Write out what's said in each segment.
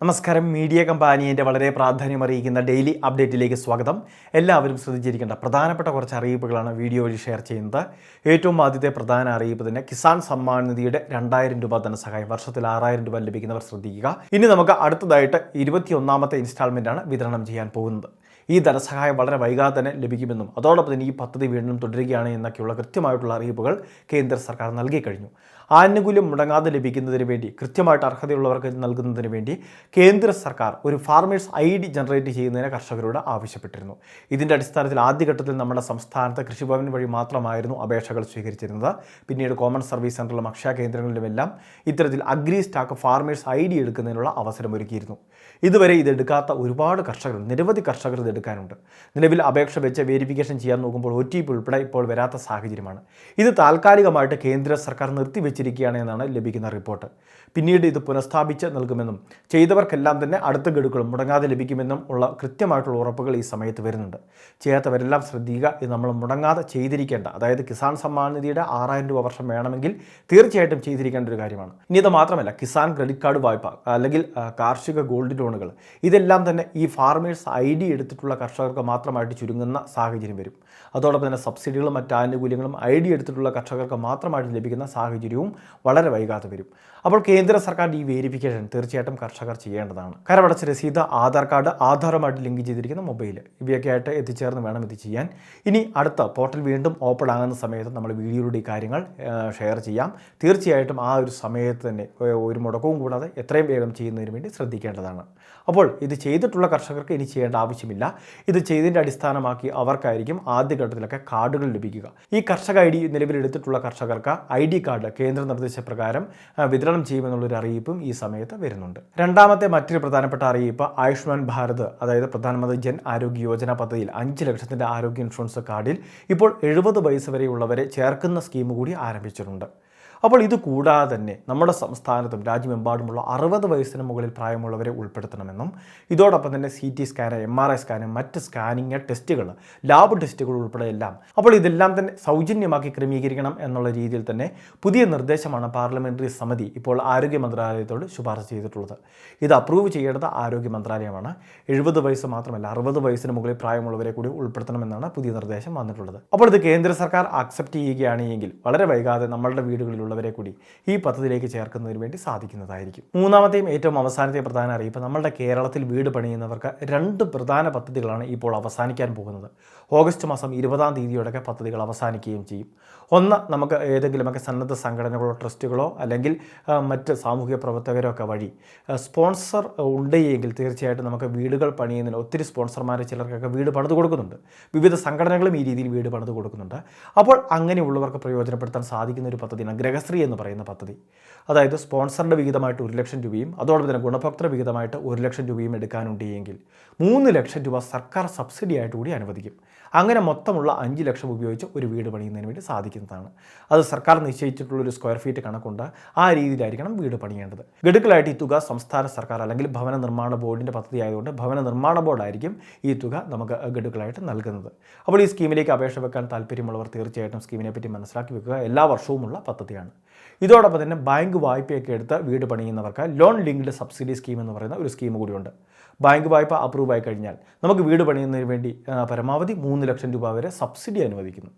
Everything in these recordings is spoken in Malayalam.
നമസ്കാരം. മീഡിയ കമ്പാനിയന്റെ വളരെ പ്രാധാന്യം അറിയിക്കുന്ന ഡെയിലി അപ്ഡേറ്റിലേക്ക് സ്വാഗതം. എല്ലാവരും ശ്രദ്ധിച്ചിരിക്കേണ്ട പ്രധാനപ്പെട്ട കുറച്ച് അറിയിപ്പുകളാണ് വീഡിയോ വഴി ഷെയർ ചെയ്യുന്നത്. ഏറ്റവും ആദ്യത്തെ പ്രധാന അറിയിപ്പ് തന്നെ കിസാൻ സമ്മാൻ നിധിയുടെ രണ്ടായിരം രൂപ ധനസഹായം. വർഷത്തിൽ ആറായിരം രൂപ ലഭിക്കുന്നവർ ശ്രദ്ധിക്കുക. ഇനി നമുക്ക് അടുത്തതായിട്ട് ഇരുപത്തിയൊന്നാമത്തെ ഇൻസ്റ്റാൾമെന്റാണ് വിതരണം ചെയ്യാൻ പോകുന്നത്. ഈ ധനസഹായം വളരെ വൈകാതെ തന്നെ ലഭിക്കുമെന്നും അതോടൊപ്പം തന്നെ ഈ പദ്ധതി വീണ്ടും തുടരുകയാണ് എന്നൊക്കെയുള്ള കൃത്യമായിട്ടുള്ള അറിയിപ്പുകൾ കേന്ദ്ര സർക്കാർ നൽകി കഴിഞ്ഞു. ആനുകൂല്യം മുടങ്ങാതെ ലഭിക്കുന്നതിന് വേണ്ടി കൃത്യമായിട്ട് അർഹതയുള്ളവർക്ക് നൽകുന്നതിന് വേണ്ടി കേന്ദ്ര സർക്കാർ ഒരു ഫാർമേഴ്സ് ഐ ഡി ജനറേറ്റ് ചെയ്യുന്നതിന് കർഷകരോട് ആവശ്യപ്പെട്ടിരുന്നു. ഇതിന്റെ അടിസ്ഥാനത്തിൽ ആദ്യഘട്ടത്തിൽ നമ്മുടെ സംസ്ഥാനത്ത് കൃഷിഭവൻ വഴി മാത്രമായിരുന്നു അപേക്ഷകൾ സ്വീകരിച്ചിരുന്നത്. പിന്നീട് കോമൺ സർവീസ് സെന്ററിലും അക്ഷയ കേന്ദ്രങ്ങളിലുമെല്ലാം ഇത്തരത്തിൽ agri stack farmers I D എടുക്കുന്നതിനുള്ള അവസരം ഒരുക്കിയിരുന്നു. ഇതുവരെ ഇതെടുക്കാത്ത ഒരുപാട് കർഷകർ നിരവധി കർഷകർ ഇത് എടുക്കാനുണ്ട്. നിലവിൽ അപേക്ഷ വെച്ച് വെരിഫിക്കേഷൻ ചെയ്യാൻ നോക്കുമ്പോൾ ഒ ടി പി ഉൾപ്പെടെ ഇപ്പോൾ വരാത്ത സാഹചര്യമാണ്. ഇത് താൽക്കാലികമായിട്ട് കേന്ദ്ര സർക്കാർ നിർത്തിവെച്ചിരിക്കുകയാണ് എന്നാണ് ലഭിക്കുന്ന റിപ്പോർട്ട്. പിന്നീട് ഇത് പുനഃസ്ഥാപിച്ച് നൽകുമെന്നും ചെയ്തവർക്കെല്ലാം തന്നെ അടുത്ത ഗഡുക്കളും മുടങ്ങാതെ ലഭിക്കുമെന്നും ഉള്ള കൃത്യമായിട്ടുള്ള ഉറപ്പുകൾ ഈ സമയത്ത് വരുന്നുണ്ട്. ചെയ്യാത്തവരെല്ലാം ശ്രദ്ധിക്കുക ഇത് നമ്മൾ മുടങ്ങാതെ ചെയ്തിരിക്കേണ്ട അതായത് കിസാൻ സമ്മാൻ നിധിയുടെ ആറായിരം രൂപ വർഷം വേണമെങ്കിൽ തീർച്ചയായിട്ടും ചെയ്തിരിക്കേണ്ട ഒരു കാര്യമാണ്. ഇനി ഇത് മാത്രമല്ല കിസാൻ ക്രെഡിറ്റ് കാർഡ് വായ്പ അല്ലെങ്കിൽ കാർഷിക ഗോൾഡ് ലോണുകൾ ഇതെല്ലാം തന്നെ ഈ ഫാർമേഴ്സ് ഐ ഡി എടുത്തിട്ടുള്ള കർഷകർക്ക് മാത്രമായിട്ട് ചുരുങ്ങുന്ന സാഹചര്യം വരും. അതോടൊപ്പം തന്നെ സബ്സിഡികളും മറ്റ് ആനുകൂല്യങ്ങളും ഐ ഡി എടുത്തിട്ടുള്ള കർഷകർക്ക് മാത്രമായിട്ട് ലഭിക്കുന്ന സാഹചര്യവും വളരെ വൈകാതെ വരും. അപ്പോൾ കേന്ദ്ര സർക്കാർ ഈ വേരിഫിക്കേഷൻ തീർച്ചയായിട്ടും കർഷകർ ചെയ്യേണ്ടതാണ്. കരമടച്ച രസീത് ആധാർ കാർഡ് ആധാറുമായിട്ട് ലിങ്ക് ചെയ്തിരിക്കുന്ന മൊബൈൽ ഇവയൊക്കെ ആയിട്ട് എത്തിച്ചേർന്ന് വേണം ഇത് ചെയ്യാൻ. ഇനി അടുത്ത പോർട്ടൽ വീണ്ടും ഓപ്പൺ ആകുന്ന സമയത്ത് നമ്മൾ വീഡിയോയുടെ ഈ കാര്യങ്ങൾ ഷെയർ ചെയ്യാം. തീർച്ചയായിട്ടും ആ ഒരു സമയത്ത് തന്നെ ഒരു മുടക്കവും കൂടാതെ എത്രയും വേഗം ചെയ്യുന്നതിന് വേണ്ടി ശ്രദ്ധിക്കേണ്ടതാണ്. അപ്പോൾ ഇത് ചെയ്തിട്ടുള്ള കർഷകർക്ക് ഇനി ചെയ്യേണ്ട ആവശ്യമില്ല. ഇത് ചെയ്തതിന്റെ അടിസ്ഥാനമാക്കി അവർക്കായിരിക്കും ആദ്യഘട്ടത്തിലൊക്കെ കാർഡുകൾ ലഭിക്കുക. ഈ കർഷക ഐ ഡി നിലവിലെടുത്തിട്ടുള്ള കർഷകർക്ക് ഐ ഡി കാർഡ് കേന്ദ്ര നിർദ്ദേശപ്രകാരം വിതരണം ചെയ്യുമെന്നുള്ളൊരു അറിയിപ്പും ഈ സമയത്ത് വരുന്നുണ്ട്. രണ്ടാമത്തെ മറ്റൊരു പ്രധാനപ്പെട്ട അറിയിപ്പ് ആയുഷ്മാൻ ഭാരത് അതായത് പ്രധാനമന്ത്രി ജൻ ആരോഗ്യ യോജന പദ്ധതിയിൽ അഞ്ച് ലക്ഷത്തിന്റെ ആരോഗ്യ ഇൻഷുറൻസ് കാർഡിൽ ഇപ്പോൾ എഴുപത് വയസ്സ് വരെയുള്ളവരെ ചേർക്കുന്ന സ്കീം കൂടി ആരംഭിച്ചിട്ടുണ്ട്. അപ്പോൾ ഇത് കൂടാതെ തന്നെ നമ്മുടെ സംസ്ഥാനത്തും രാജ്യമെമ്പാടുമുള്ള അറുപത് വയസ്സിന് മുകളിൽ പ്രായമുള്ളവരെ ഉൾപ്പെടുത്തണമെന്നും ഇതോടൊപ്പം തന്നെ C T scan M R I scan മറ്റ് സ്കാനിങ് ടെസ്റ്റുകൾ ലാബ് ടെസ്റ്റുകൾ ഉൾപ്പെടെ എല്ലാം. അപ്പോൾ ഇതെല്ലാം തന്നെ സൗജന്യമാക്കി ക്രമീകരിക്കണം എന്നുള്ള രീതിയിൽ തന്നെ പുതിയ നിർദ്ദേശമാണ് പാർലമെന്ററി സമിതി ഇപ്പോൾ ആരോഗ്യ മന്ത്രാലയത്തോട് ശുപാർശ ചെയ്തിട്ടുള്ളത്. ഇത് അപ്രൂവ് ചെയ്യേണ്ടത് ആരോഗ്യ മന്ത്രാലയമാണ്. എഴുപത് വയസ്സ് മാത്രമല്ല അറുപത് വയസ്സിന് മുകളിൽ പ്രായമുള്ളവരെ കൂടി ഉൾപ്പെടുത്തണമെന്നാണ് പുതിയ നിർദ്ദേശം വന്നിട്ടുള്ളത്. അപ്പോൾ ഇത് കേന്ദ്ര സർക്കാർ അക്സെപ്റ്റ് ചെയ്യുകയാണെങ്കിൽ വളരെ വൈകാതെ നമ്മളുടെ വീടുകളിലുള്ളവരെ കൂടി ഈ പദ്ധതിയിലേക്ക് ചേർക്കുന്നതിന് വേണ്ടി സാധിക്കുന്നതായിരിക്കും. മൂന്നാമത്തെയും ഏറ്റവും അവസാനത്തെ പ്രധാന അറിയിപ്പ് നമ്മളുടെ കേരളത്തിൽ വീട് പണിയുന്നവർക്ക് രണ്ട് പ്രധാന പദ്ധതികളാണ് ഇപ്പോൾ അവസാനിക്കാൻ പോകുന്നത്. ഓഗസ്റ്റ് മാസം ഇരുപതാം തീയതിയോടൊക്കെ പദ്ധതികൾ അവസാനിക്കുകയും ചെയ്യും. ഒന്ന് നമുക്ക് ഏതെങ്കിലുമൊക്കെ സന്നദ്ധ സംഘടനകളോ ട്രസ്റ്റുകളോ അല്ലെങ്കിൽ മറ്റ് സാമൂഹിക പ്രവർത്തകരോ ഒക്കെ വഴി സ്പോൺസർ സ്പോൺസർ ഉണ്ടെങ്കിൽ തീർച്ചയായിട്ടും നമുക്ക് വീടുകൾ പണിയുന്നതിന് ഒത്തിരി സ്പോൺസർമാർ ചിലർക്കൊക്കെ വീട് പണിത് കൊടുക്കുന്നുണ്ട്. വിവിധ സംഘടനകളും ഈ രീതിയിൽ വീട് പണിത് കൊടുക്കുന്നുണ്ട്. അപ്പോൾ അങ്ങനെയുള്ളവർക്ക് പ്രയോജനപ്പെടുത്താൻ സാധിക്കുന്ന ഒരു പദ്ധതിയാണ് ഗ്രഹശ്രീ എന്ന് പറയുന്ന പദ്ധതി. അതായത് സ്പോൺസറിന്റെ വിഹിതമായിട്ട് ഒരു ലക്ഷം രൂപയും അതോടൊപ്പം തന്നെ ഗുണഭോക്തൃ വിഹിതമായിട്ട് ഒരു ലക്ഷം രൂപയും എടുക്കാനുണ്ടെങ്കിൽ മൂന്ന് ലക്ഷം രൂപ സർക്കാർ സബ്സിഡി ആയിട്ട് കൂടി അനുവദിക്കും. അങ്ങനെ മൊത്തമുള്ള അഞ്ച് ലക്ഷം ഉപയോഗിച്ച് ഒരു വീട് പണിയുന്നതിന് വേണ്ടി സാധിക്കുന്നതാണ്. അത് സർക്കാർ നിശ്ചയിച്ചിട്ടുള്ള ഒരു സ്ക്വയർ ഫീറ്റ് കണക്കുണ്ട്. ആ രീതിയിലായിരിക്കണം വീട് പണിയേണ്ടത്. ഗഡുക്കളായിട്ട് ഈ തുക സംസ്ഥാന സർക്കാർ അല്ലെങ്കിൽ ഭവന നിർമ്മാണ ബോർഡിന്റെ പദ്ധതി ആയതുകൊണ്ട് ഭവന നിർമ്മാണ ബോർഡായിരിക്കും ഈ തുക നമുക്ക് ഗഡുക്കളായിട്ട് നൽകുന്നത്. അപ്പോൾ ഈ സ്കീമിലേക്ക് അപേക്ഷ വെക്കാൻ താല്പര്യമുള്ളവർ തീർച്ചയായിട്ടും സ്കീമിനെ പറ്റി മനസ്സിലാക്കി വെക്കുക. എല്ലാ വർഷവുമുള്ള പദ്ധതിയാണ്. ഇതോടൊപ്പം തന്നെ ബാങ്ക് വായ്പയൊക്കെ എടുത്ത് വീട് പണിയുന്നവർക്ക് ലോൺ ലിങ്ക്ഡ് സബ്സിഡി സ്കീം എന്ന് പറയുന്ന ഒരു സ്കീം കൂടിയുണ്ട്. ബാങ്ക് വായ്പ അപ്രൂവ് ആയി കഴിഞ്ഞാൽ നമുക്ക് വീട് പണിയുന്നതിന് വേണ്ടി പരമാവധി മൂന്ന് ലക്ഷം രൂപ വരെ സബ്സിഡി അനുവദിക്കുന്നു.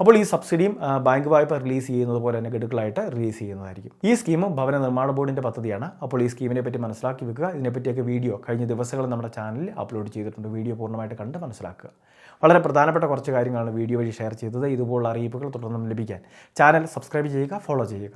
അപ്പോൾ ഈ സബ്സിഡിയും ബാങ്ക് വായ്പ റിലീസ് ചെയ്യുന്നത് പോലെ തന്നെ ഗഡുക്കളായിട്ട് റിലീസ് ചെയ്യുന്നതായിരിക്കും. ഈ സ്കീം ഭവന നിർമ്മാണ ബോർഡിന്റെ പദ്ധതിയാണ്. അപ്പോൾ ഈ സ്കീമിനെ പറ്റി മനസ്സിലാക്കി വെക്കുക. ഇതിനെപ്പറ്റിയൊക്കെ വീഡിയോ കഴിഞ്ഞ ദിവസങ്ങൾ നമ്മുടെ ചാനലിൽ അപ്ലോഡ് ചെയ്തിട്ടുണ്ട്. വീഡിയോ പൂർണമായിട്ട് കണ്ട് മനസ്സിലാക്കുക. വളരെ പ്രധാനപ്പെട്ട കുറച്ച് കാര്യങ്ങളാണ് വീഡിയോ വഴി ഷെയർ ചെയ്തത്. ഇതുപോലുള്ള അറിയിപ്പുകൾ തുടർന്നും ലഭിക്കാൻ ചാനൽ സബ്സ്ക്രൈബ് ചെയ്യുക ഫോളോ ചെയ്യുക.